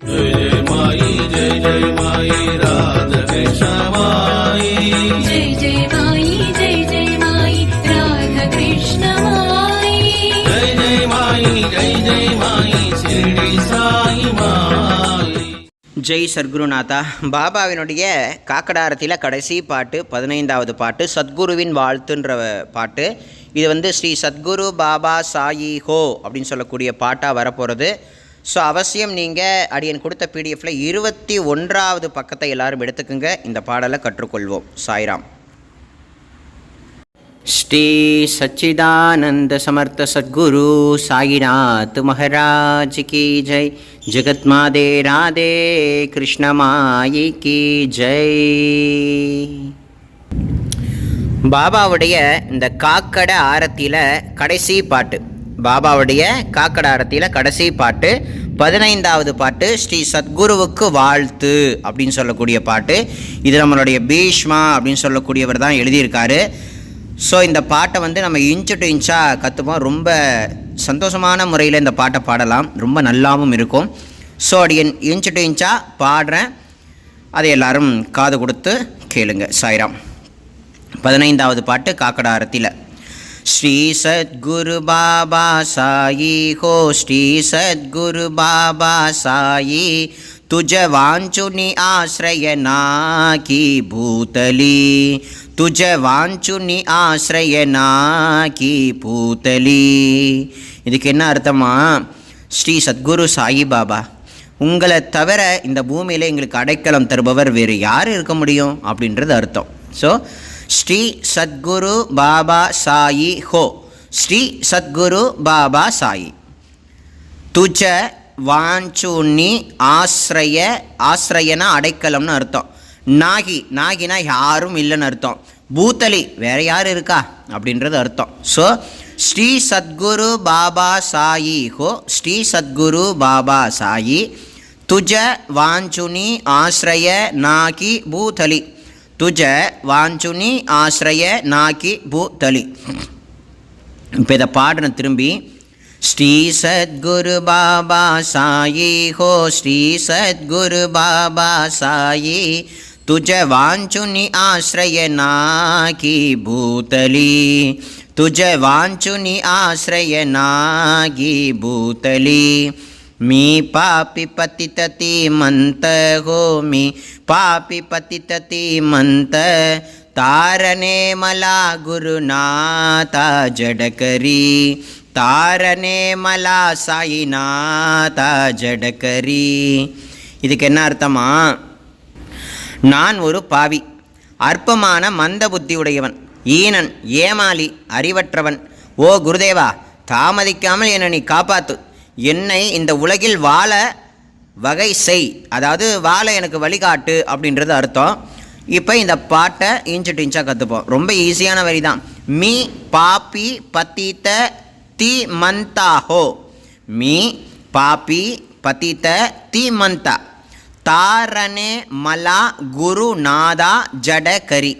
जय माई जय जय माई राधा माई जय जय माई जय जय माई राधा कृष्ण माई जय जय माई जय जय माई शिरडी साई माई ஜெய் சர்க்குருநாதா பாபாவினுடைய காக்கடாரத்தில் கடைசி பாட்டு பதினைந்தாவது பாட்டு சத்குருவின் வாழ்த்துன்ற பாட்டு இது வந்து ஸ்ரீ சத்குரு பாபா சாயி ஹோ அப்படின்னு சொல்லக்கூடிய பாட்டாக வரப்போகிறது ஸோ அவசியம் நீங்கள் அடியன் கொடுத்த பிடிஎஃப்பில் இருபத்தி ஒன்றாவது பக்கத்தை எல்லாரும் எடுத்துக்கோங்க. இந்த பாடலை கற்றுக்கொள்வோம். சாய்ராம். ஸ்ரீ சச்சிதானந்த சமர்த்த சத்குரு சாயிநாத் மகராஜ் கி ஜெய். ஜெகத்மாதே ராதே கிருஷ்ணமாயி கி ஜெய். பாபாவுடைய இந்த காக்கடை ஆரத்தியில் கடைசி பாட்டு. பாபாவுடைய காக்கட ஆரத்தியில் கடைசி பாட்டு பதினைந்தாவது பாட்டு ஸ்ரீ சத்குருவுக்கு வாழ்த்து அப்படின்னு சொல்லக்கூடிய பாட்டு. இது நம்மளுடைய பீஷ்மா அப்படின்னு சொல்லக்கூடியவர் தான் எழுதியிருக்காரு. ஸோ இந்த பாட்டை வந்து நம்ம இன்ச்சு டு இன்ச்சாக கற்றுப்போம் ரொம்ப சந்தோஷமான முறையில் இந்த பாட்டை பாடலாம். ரொம்ப நல்லாவும் இருக்கும். ஸோ அடியன் இன்ச்சு டு இன்ச்சாக பாடுறேன். அதை எல்லாரும் காது கொடுத்து கேளுங்க. சாய்ராம். பதினைந்தாவது பாட்டு காக்கடாரத்தில். ஸ்ரீ சத்குரு பாபா சாயி ஹோ ஸ்ரீ சத்குரு பாபா சாயி तुझ वांचुनी आश्रय नाकी भूतली तुझ वांचुनी ஆசிரய நாக்கி பூத்தலி இதுக்கு என்ன அர்த்தமா ஸ்ரீ சத்குரு சாயி பாபா உங்களை தவிர இந்த பூமியில் எங்களுக்கு அடைக்கலம் தருபவர் வேறு யார் இருக்க முடியும் அப்படின்றது அர்த்தம் ஸோ ஸ்ரீ சத்குரு பாபா சாயி ஹோ. ஸ்ரீ சத்குரு பாபா சாயி. துஜ வாஞ்சூன்னி ஆசிரய ஆசிரயனா அடைக்கலம்னு அர்த்தம். நாகி நாகினா யாரும் இல்லைன்னு அர்த்தம். பூத்தலி வேற யார் இருக்கா? அப்படின்றது அர்த்தம். ஸோ ஸ்ரீ சத்குரு பாபா சாயி ஹோ. ஸ்ரீ சத்குரு பாபா சாயி. துஜ வாஞ்சுனி ஆசிரய நாகி பூதலி துஜ வாஞ்சுனி ஆசிரய நாகி பூதலி. இப்போ இதை பாடுறேன் திரும்பி. ஸ்ரீ சத்குரு பாபா சாயி ஹோ ஸ்ரீ சத்குரு பாபா சாயி. துஜ வாஞ்சுனி ஆசிரய நாகி பூதலி. துஜ வாஞ்சுனி ஆசிரய நாகி பூதலி. मी पापी पतितती मंत हो मी पापी पतितती मंत तारणे मला गुरुनाथा जडकरी தாரனே மலா சாயிநாதா ஜடகரி இதுக்கு என்ன அர்த்தமா நான் ஒரு பாவி அற்பமான மந்த புத்தி உடையவன் ஈனன் ஏமாளி அறிவற்றவன் ஓ குருதேவா தாமதிக்காமல் என்னை நீ காப்பாத்து என்னை இந்த உலகில் வாழ வகை செய். அதாவது வாழ எனக்கு வழிகாட்டு அப்படின்றது அர்த்தம். இப்போ இந்த பாட்டை இன்ச்சு டிஞ்சாக கற்றுப்போம் ரொம்ப ஈஸியான வரி தான் மீ பாப்பி பத்தித்த தி மந்தாஹோ மீ பாப்பி பத்தித்த தி மந்தா. தாரனே மலா குருநாதா ஜடகரி.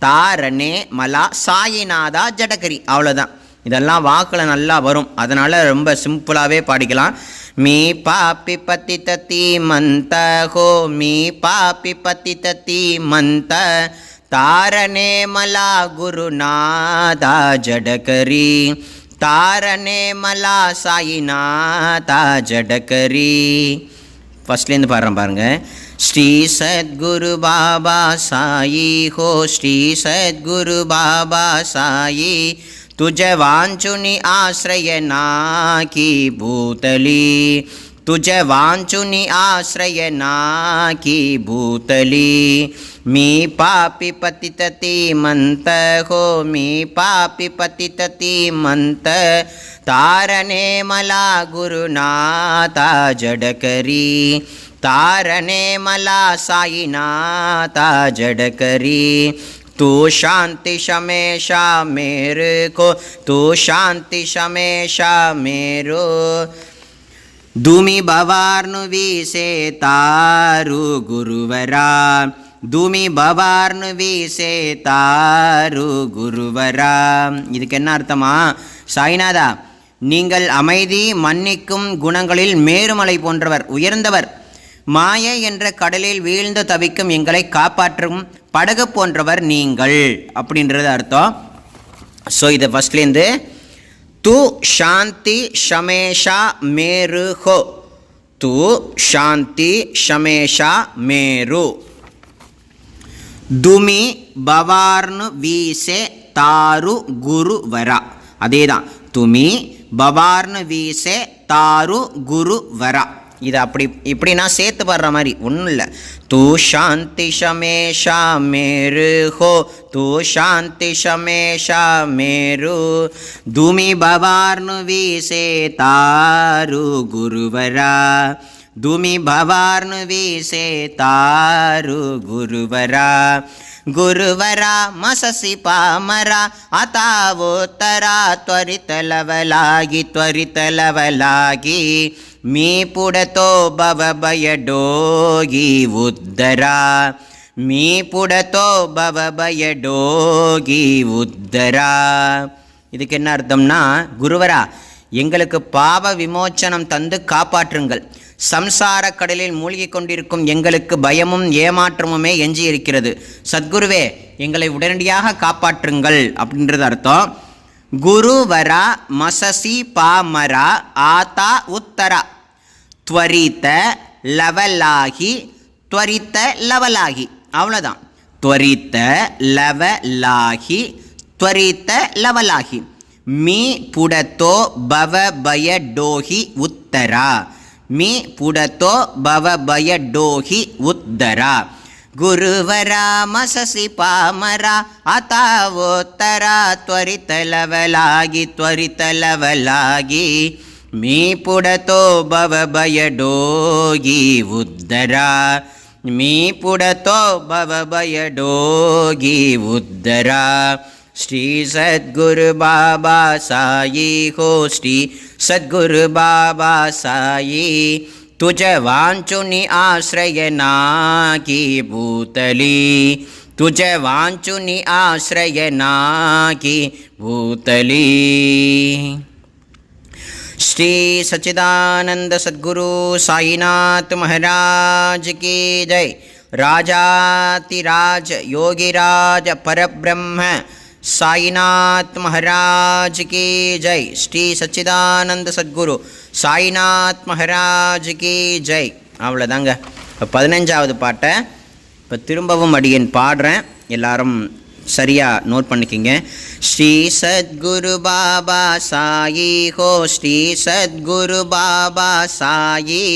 தாரணே மலா சாயிநாதா ஜடகரி. அவ்வளோதான் இதெல்லாம் வாக்கில் நல்லா வரும். அதனால் ரொம்ப சிம்பிளாகவே பாடிக்கலாம். மீ பாப்பி பத்தி தத்தி மந்த ஹோ. மீ பாப்பி பத்தி தத்தி மந்த தாரனே மலா குருநாதா ஜடகரி. தாரனே மலா சாயிநாதா ஜடகரி. ஃபஸ்ட்லேருந்து பாடுறேன் பாருங்கள் ஸ்ரீ சத்குரு பாபா சாயி ஹோ. ஸ்ரீ சத்குரு பாபா சாயி तुझ वांचुनी आश्रय नाकी भूतली। तुझ वांचुनी आश्रय नाकी भूतली। मी पापी पतितती मंत हो मी पापी पतितती मंत। तारणे मला गुरुनाथा जडकरी। तारणे मला साईनाथा जडकरी। तू शांति शमेशा मेरे को तू शांति शमेशा मेरो। தூமி பவார்னு विसे தாரு குருவரா தூமி பவார்னு வீசே தாரு குருவரா இதுக்கு என்ன அர்த்தமா? சாய்நாதா நீங்கள் அமைதி மன்னிக்கும் குணங்களில் மேருமலை போன்றவர் உயர்ந்தவர். மாயை என்ற கடலில் வீழ்ந்து தவிக்கும் எங்களை காப்பாற்றும் படகு போன்றவர் நீங்கள் அப்படின்றது அர்த்தம். ஸோ இதை ஃபஸ்ட்லேருந்து து சாந்தி ஷமேஷா மேரு ஹோ. து சாந்தி ஷமேஷா மேரு. துமி பவார்னு வீசே தாரு குரு வரா. அதே தான் துமி பவார்னு வீசே தாரு குரு வரா. இது அப்படி இப்படின்னா சேர்த்து பாடுற மாதிரி ஒன்றும் இல்லை தூ சாந்தி ஷமேஷா மேரு ஹோ தூ சாந்தி ஷமேஷா மேரு துமி பவார்னு வீசே தாரு குருவரா துமி பவார்னு வீசே தாரு குருவரா ಗುರುವರ ಮಸಸಿ ಪಾಮರ ಅತಾವೋತ್ತರ ತ್ವರಿತ ಲವಲಾಗಿ మీపుడతో భవభయడోగి ఉద్దరా మీపుడతో భవభయడోగి ఉద్దరా இதுக்கு என்ன அர்த்தம்னா குருவரா எங்களுக்கு பாவ விமோச்சனம் தந்து காப்பாற்றுங்கள் சம்சார கடலில் மூழ்கிக் கொண்டிருக்கும் எங்களுக்கு பயமும் ஏமாற்றமுமே எஞ்சி இருக்கிறது சத்குருவே எங்களை உடனடியாக காப்பாற்றுங்கள் அப்படின்றது அர்த்தம் குருவரா மசசி பாமரா ஆதா உத்தரா. த்வரித லவலாகி துவரித்த லவலாகி. அவ்வளோதான் துவரித்த லவலாகி துவரித்த லவலாகி. மீ புடத்தோ பவ பய டோஹி உத்தரா. மீ புடத்தோ பவ பய டோஹி உத்தரா. ಗುರುವರ ಮಸಸಿ ಪಾಮರ ಅತಾವೋತ್ತರ ತ್ವರಿತ ಲವಲಾಗಿ ತ್ವರಿತ ಲವಲಾಗಿ ಮೀ ಪುಡತೋ ಭವ ಬಯಡೋಗಿ ಉದ್ದರ ಮೀ ಪುಡತೋ ಭವ ಬಯಡೋಗಿ ಉದ್ದರ ಶ್ರೀ ಸದ್ಗುರು ಬಾಬಾ ಸಾಯಿ ಹೋ ಶ್ರೀ ಸದ್ಗುರು ಬಾಬಾ ಸಾಯಿ तुझ वांचुनि आश्रयना की भूतली। तुझ वांचुनि आश्रयना की भूतली। श्री सच्चिदानंद सद्गुरु साईनाथ महाराज की जय। राजातिराज योगिराज परब्रह्म साईनाथ महाराज की जय। श्री सच्चिदानंद सद्गुरु சாய்நாத் மகாராஜ் கி ஜெய் அவ்வளோதாங்க இப்போ பதினஞ்சாவது பாட்டை இப்போ திரும்பவும் அடியேன் பாடுறேன் எல்லாரும் சரியாக நோட் பண்ணிக்கிங்க ஸ்ரீ சத்குரு பாபா சாயி ஹோ ஸ்ரீ சத்குரு பாபா சாயி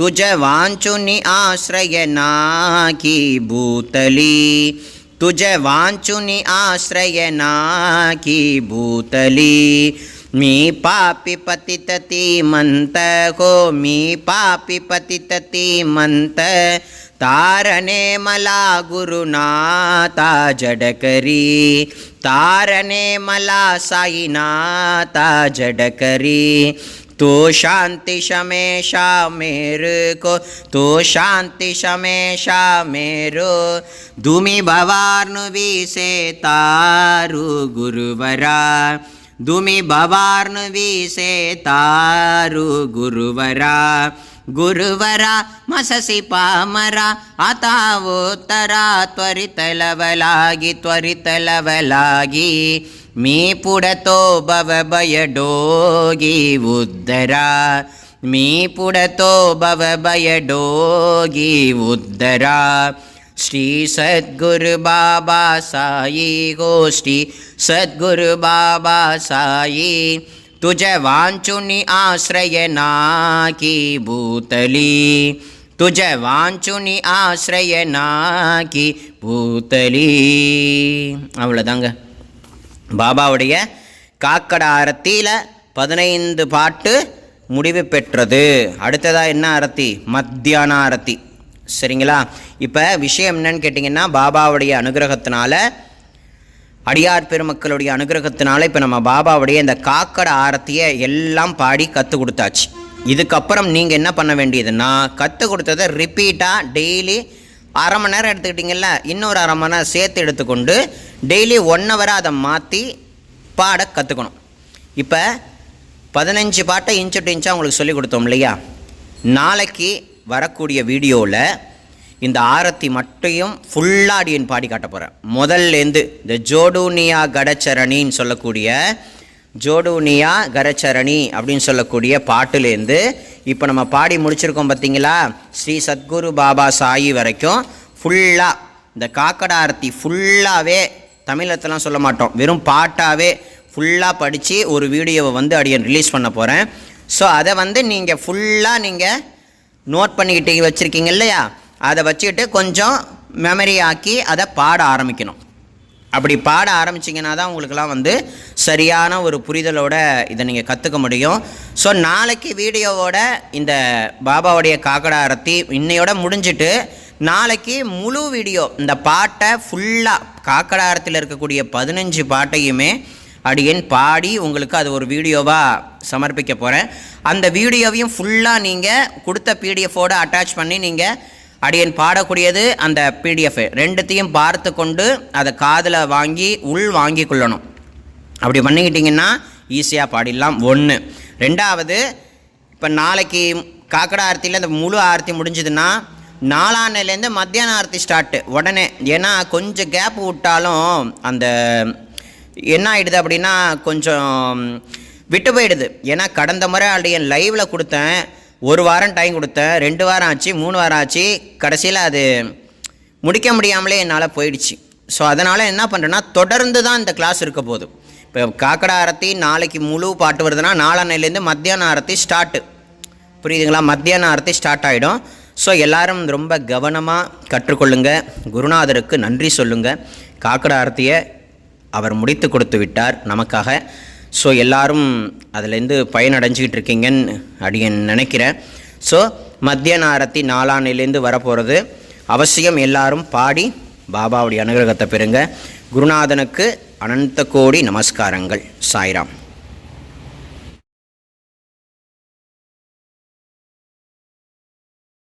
துஜ வாஞ்சுனி ஆசிரய நாகி பூதலி तुझ वांचुनी आश्रय नाकी भूतली मी पापि पतितति मन्त को मी पापि पतितति मन्त तारणे मला गुरुनाता जडकरी तारणे मला साईनाता जडकरी तु शान्ति शमेषा मेरुको मेरु तो शान्ति क्षमे शा मेरु भवानु तारु गुरुवरा ुमि बवर्णविरा गुरुवरा। गुरुवरा मससि पामरा अतावोत्तरा त्वरितलवलागि त्वरितलवलागि। मी पुडतो बव भय दोगी मी पुडतो बोगी उद्धरा। ஸ்ரீ சத்குரு பாபா சாயி கோஷ்டி. சத்குரு பாபா சாயி. तुझ வாஞ்சுனி आश्रय नाकी भूतली तुझ வாஞ்சுனி आश्रय நாகி பூத்தலி. அவ்வளோதாங்க பாபாவுடைய காக்கடா அரத்தியில் பதினைந்து பாட்டு முடிவு பெற்றது. அடுத்ததாக என்ன அரத்தி மத்தியான அரத்தி சரிங்களா? இப்போ விஷயம் என்னன்னு கேட்டிங்கன்னா பாபாவுடைய அனுகிரகத்தினால அடியார் பெருமக்களுடைய அனுகிரகத்தினால இப்போ நம்ம பாபாவுடைய இந்த காக்கடை ஆரத்தியை எல்லாம் பாடி கற்றுக் கொடுத்தாச்சு. இதுக்கப்புறம் நீங்கள் என்ன பண்ண வேண்டியதுன்னா கற்றுக் கொடுத்ததை ரிப்பீட்டாக டெய்லி அரை மணி நேரம் எடுத்துக்கிட்டிங்கல்ல இன்னொரு அரை மணி நேரம் சேர்த்து எடுத்துக்கொண்டு டெய்லி ஒன் ஹவராக அதை மாற்றி பாட கற்றுக்கணும் இப்போ பதினஞ்சு பாட்டை இன்ச்சு டு இன்ச்சாக உங்களுக்கு சொல்லிக் கொடுத்தோம் இல்லையா? நாளைக்கு வரக்கூடிய வீடியோவில் இந்த ஆரத்தி மட்டும் ஃபுல்லாக அடியன் பாடி காட்ட போகிறேன் முதல்லேருந்து இந்த ஜோடூனியா கடச்சரணின்னு சொல்லக்கூடிய ஜோடூனியா கரச்சரணி அப்படின்னு சொல்லக்கூடிய பாட்டுலேருந்து இப்போ நம்ம பாடி முடிச்சிருக்கோம் பார்த்தீங்களா ஸ்ரீ சத்குரு பாபா சாயி வரைக்கும் ஃபுல்லாக இந்த காக்கடா ஆரத்தி ஃபுல்லாகவே தமிழத்தெலாம் சொல்ல மாட்டோம். வெறும் பாட்டாகவே ஃபுல்லாக படித்து ஒரு வீடியோவை வந்து அடியன் ரிலீஸ் பண்ண போகிறேன் ஸோ அதை வந்து நீங்கள் ஃபுல்லாக நீங்கள் நோட் பண்ணிக்கிட்டு வச்சுருக்கீங்க இல்லையா? அதை வச்சுக்கிட்டு கொஞ்சம் மெமரி ஆக்கி அதை பாட ஆரம்பிக்கணும். அப்படி பாட ஆரம்பிச்சிங்கன்னா தான் உங்களுக்கெல்லாம் வந்து சரியான ஒரு புரிதலோட இதை நீங்கள் கற்றுக்க முடியும். ஸோ நாளைக்கு வீடியோவோட இந்த பாபாவுடைய காக்கடா அரத்தி இன்னையோட முடிஞ்சிட்டு நாளைக்கு முழு வீடியோ இந்த பாட்டை ஃபுல்லாக காக்கடா அரத்தில் இருக்கக்கூடிய பதினஞ்சு பாட்டையுமே அடியேன் பாடி உங்களுக்கு அது ஒரு வீடியோவாக சமர்ப்பிக்க போகிறேன் அந்த வீடியோவையும் ஃபுல்லாக நீங்கள் கொடுத்த பிடிஎஃபோடு அட்டாச் பண்ணி நீங்கள் அடியன் பாடக்கூடியது அந்த பிடிஎஃப் ரெண்டுத்தையும் பார்த்து கொண்டு அதை காதில் வாங்கி உள் வாங்கி கொள்ளணும். அப்படி பண்ணிக்கிட்டிங்கன்னா ஈஸியாக பாடிடலாம். ஒன்று ரெண்டாவது இப்போ நாளைக்கு காக்கடா ஆர்த்தியில் அந்த முழு ஆரத்தி முடிஞ்சதுன்னா நாலாண்ணிலேருந்து மத்தியான ஆரத்தி ஸ்டார்ட்டு உடனே ஏன்னா கொஞ்சம் கேப் விட்டாலும் அந்த என்ன ஆகிடுது அப்படின்னா கொஞ்சம் விட்டு போயிடுது. ஏன்னா கடந்த முறை அடியன் லைவில் கொடுத்தேன். ஒரு வாரம் டைம் கொடுத்தேன். ரெண்டு வாரம் ஆச்சு மூணு வாரம் ஆச்சு. கடைசியில் அது முடிக்க முடியாமலே என்னால் போயிடுச்சு. ஸோ அதனால் என்ன பண்ணுறேன்னா தொடர்ந்து தான் இந்த கிளாஸ் இருக்க போகுது. இப்போ காக்கடா ஆரத்தி நாளைக்கு முழு பாட்டு வருதுன்னா நாளான்னையிலேருந்து மத்தியான ஆரத்தி ஸ்டார்ட்டு புரியுதுங்களா? மத்தியான ஆரத்தி ஸ்டார்ட் ஆகிடும் ஸோ எல்லாரும் ரொம்ப கவனமாக கற்றுக்கொள்ளுங்கள் குருநாதருக்கு நன்றி சொல்லுங்கள் காக்கடா ஆரத்தியை அவர் முடித்து கொடுத்து விட்டார் நமக்காக. ஸோ எல்லாரும் அதுலேருந்து பயனடைஞ்சிக்கிட்டு இருக்கீங்கன்னு அப்படின்னு நினைக்கிறேன். ஸோ மத்தியான ஆரத்தி நாலாண்டிலேருந்து வரப்போகிறது அவசியம் எல்லாரும் பாடி பாபாவுடைய அனுகிரகத்தை பெறுங்க. குருநாதனுக்கு அனந்த கோடி நமஸ்காரங்கள். சாய்ராம்.